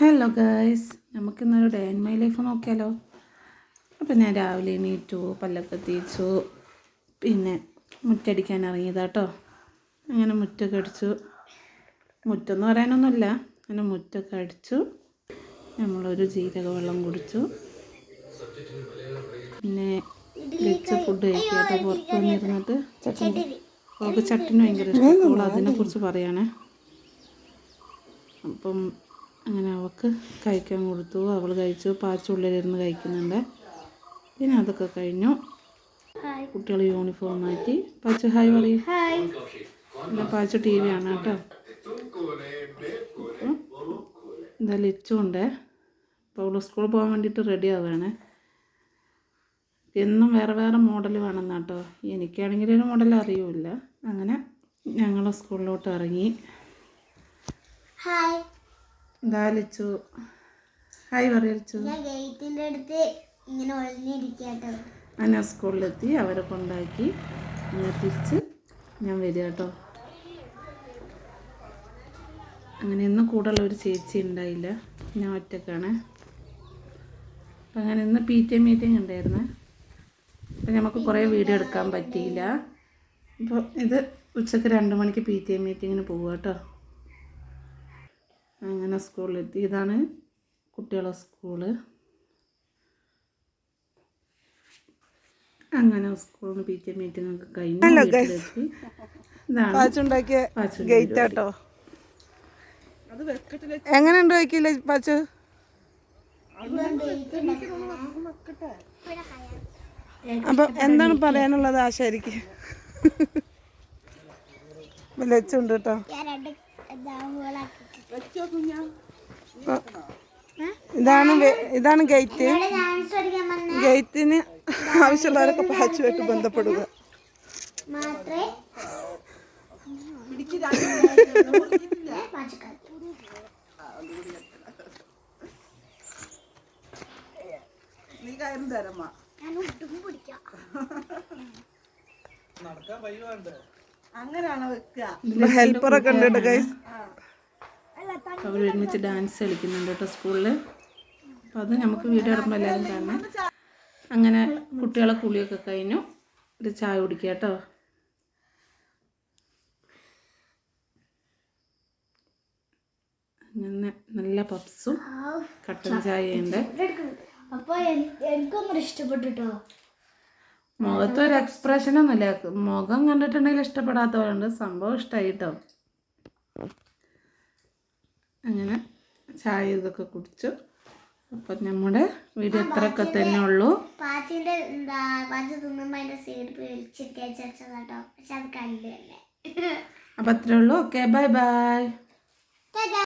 Hello guys നമുക്ക് ഇന്നൊരു day in my life നോക്കിയാലോ? അപ്പം ഞാൻ രാവിലെ എണീറ്റു പല്ലൊക്കെ തേച്ചു പിന്നെ മുറ്റടിക്കാൻ ഇറങ്ങിയതാട്ടോ അങ്ങനെ മുറ്റൊക്കെ അടിച്ചു. മുറ്റെന്ന് പറയാനൊന്നുമില്ല. അങ്ങനെ മുറ്റൊക്കെ അടിച്ചു. നമ്മളൊരു ജീരക വെള്ളം കുടിച്ചു. പിന്നെ വെച്ച ഫുഡ് കഴിക്കാട്ടോ പുറത്ത് വന്നിരുന്നിട്ട് ചട്ടൻ അവൾക്ക് ചട്ടിന് ഭയങ്കര ഇഷ്ടം. അവൾ അതിനെക്കുറിച്ച് പറയണേ. അപ്പം അങ്ങനെ അവൾക്ക് കഴിക്കാൻ കൊടുത്തു. അവൾ കഴിച്ചു. പാച്ചുള്ളിലിരുന്ന് കഴിക്കുന്നുണ്ട്. പിന്നെ അതൊക്കെ കഴിഞ്ഞു. കുട്ടികൾ യൂണിഫോം മാറ്റി. പാച്ചു ഹായ് പറയും. പിന്നെ പാച്ചു ടി വി ആണ് കേട്ടോ. എന്തായാലും എന്താ ലിച്ചുണ്ട് അപ്പോൾ അവൾ സ്കൂളിൽ പോകാൻ വേണ്ടിയിട്ട് റെഡി ആവുകയാണ്. എന്നും വേറെ വേറെ മോഡൽ വേണം കേട്ടോ എനിക്കാണെങ്കിൽ ഒരു മോഡൽ അറിയില്ല. അങ്ങനെ ഞങ്ങൾ സ്കൂളിലോട്ട് ഇറങ്ങി. ഹായ് ദാലിച്ചു. ഹായ് പറയിച്ചു ഞാൻ ഗേറ്റിന്റെ അടുത്ത് ഇങ്ങനെ ഒളിഞ്ഞിരിക്കട്ടോ അന്ന സ്കൂളിലെത്തി അവരെ കൊണ്ടാക്കി. അങ്ങനെ തിരിച്ച് ഞാൻ വരിക കേട്ടോ. അങ്ങനെ ഇന്ന് കൂടുതലുള്ള ഒരു ചേച്ചി ഉണ്ടായില്ല. ഞാൻ ഒറ്റക്കാണ്. അപ്പം അങ്ങനെ ഇന്ന് പി ടി എ മീറ്റിംഗ് ഉണ്ടായിരുന്നു. അപ്പം നമുക്ക് കുറേ വീഡിയോ എടുക്കാൻ പറ്റിയില്ല. അപ്പോൾ ഇത് ഉച്ചയ്ക്ക് രണ്ട് മണിക്ക് പി ടി എ മീറ്റിങ്ങിന് പോവുക കേട്ടോ. അങ്ങനെ സ്കൂളിലെത്തി. ഇതാണ് കുട്ടികളെ സ്കൂൾ. അങ്ങനെ സ്കൂളിൽ നിന്ന് പി ടി മീറ്റിംഗ് ഒക്കെ കഴിഞ്ഞു പാച്ചുണ്ടാക്കിയ ഗേറ്റ് പാച്ചു? അപ്പൊ എന്താണ് പറയാനുള്ളത് ആശാരിക്ക്? ലച്ചുണ്ട് കേട്ടോ ഞാൻ രണ്ട് ദാമുകളാക്കി അപ്പൊ ഇതാണ് ഇതാണ് ഗേറ്റ്. ഗേറ്റിന് ആവശ്യമുള്ളവരൊക്കെ പാച്ചുമായിട്ട് ബന്ധപ്പെടുക. മാത്രമേ പാചകം ഞാൻ ഒട്ടും പിടിക്കാം. അങ്ങനെയാണോ വെക്കുക? ഹെൽപ്പറൊക്കെ ഉണ്ട് കേട്ടോ ഗൈസ് അവർ ഒരുമിച്ച് ഡാൻസ് കളിക്കുന്നുണ്ട് കേട്ടോ സ്കൂളിൽ അപ്പോൾ അത് നമുക്ക് വീഡിയോ എടുക്കുമ്പോൾ എല്ലാവരും കാണാം. അങ്ങനെ കുട്ടികളെ കുളിയൊക്കെ കഴിഞ്ഞു. ഒരു ചായ കുടിക്കുക കേട്ടോ അങ്ങനെ നല്ല പപ്സും കട്ടൻ ചായയുണ്ട്. എനിക്കൊന്നും ഇഷ്ടപ്പെട്ടിട്ടോ? മുഖത്ത് ഒരു എക്സ്പ്രഷനൊന്നുമില്ല മുഖം കണ്ടിട്ടുണ്ടെങ്കിൽ ഇഷ്ടപ്പെടാത്തവരുണ്ട്. സംഭവം ഇഷ്ടമായി കേട്ടോ അങ്ങനെ ചായ ഇതൊക്കെ കുടിച്ചു. അപ്പം നമ്മുടെ വീഡിയോ ഇത്രയൊക്കെ തന്നെ ഉള്ളൂ. പാച്ചിന്റെ എന്താ പാച്ച തിന്നുമ്പോ അതിന്റെ സൈഡ് പിടിച്ചിട്ട് പക്ഷെ അത് അപ്പം അത്രേ ഉള്ളൂ. Okay bye bye.